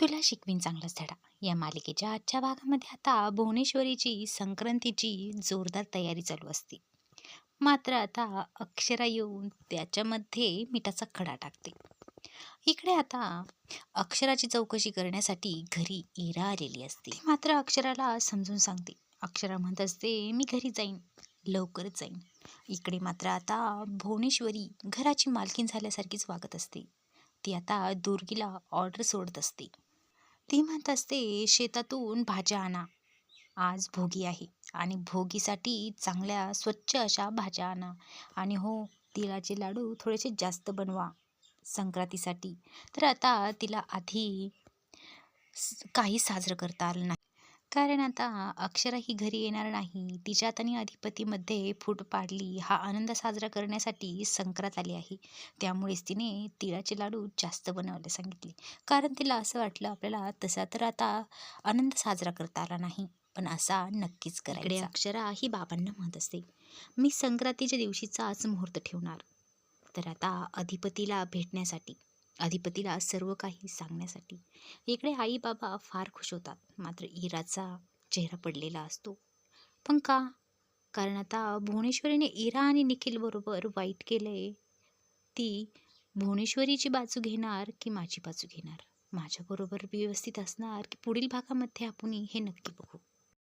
तुला शिकवीन चांगलाच धडा. या मालिकेच्या आजच्या भागामध्ये आता भुवनेश्वरीची संक्रांतीची जोरदार तयारी चालू असते. मात्र आता अक्षरा येऊन त्याच्यामध्ये मिठाचा खडा टाकते. इकडे आता अक्षराची चौकशी करण्यासाठी घरी इरा आलेली असते. मात्र अक्षराला समजून सांगते. अक्षरा म्हणत असते मी घरी जाईन. लवकरच जाईन. इकडे मात्र आता भुवनेश्वरी घराची मालकीन झाल्यासारखीच वागत असते. ती आता दुर्गीला ऑर्डर सोडत असते. ती म्हणत असते शेतातून भाज्या आणा. आज भोगी आहे आणि भोगीसाठी चांगल्या स्वच्छ अशा भाज्या आणा. आणि हो तिळाचे लाडू थोडेसे जास्त बनवा संक्रांतीसाठी. तर आता तिला आधी काही साजरं करता आलं नाही. कारण आता अक्षरा ही घरी येणार नाही. तिच्यात आणि अधिपतीमध्ये फूट पाडली. हा आनंद साजरा करण्यासाठी संक्रांत आली आहे. त्यामुळेच तिने तिळाचे लाडू जास्त बनवायला सांगितले. कारण तिला असं वाटलं आपल्याला तसा तर आता आनंद साजरा करता आला नाही. पण असा नक्कीच करायचा. अक्षरा ही बाबांना म्हणत असते मी संक्रांतीच्या दिवशीचाच मुहूर्त ठेवणार. तर आता अधिपतीला भेटण्यासाठी अधिपतीला सर्व काही सांगण्यासाठी. इकडे आई बाबा फार खुश होतात. मात्र इराचा चेहरा पडलेला असतो. पण का? कारण आता भुवनेश्वरीने इरा आणि निखिल बरोबर वाईट केलंय. ती भुवनेश्वरीची बाजू घेणार की माझी बाजू घेणार? माझ्याबरोबर व्यवस्थित असणार की पुढील भागामध्ये आपण हे नक्की बघू?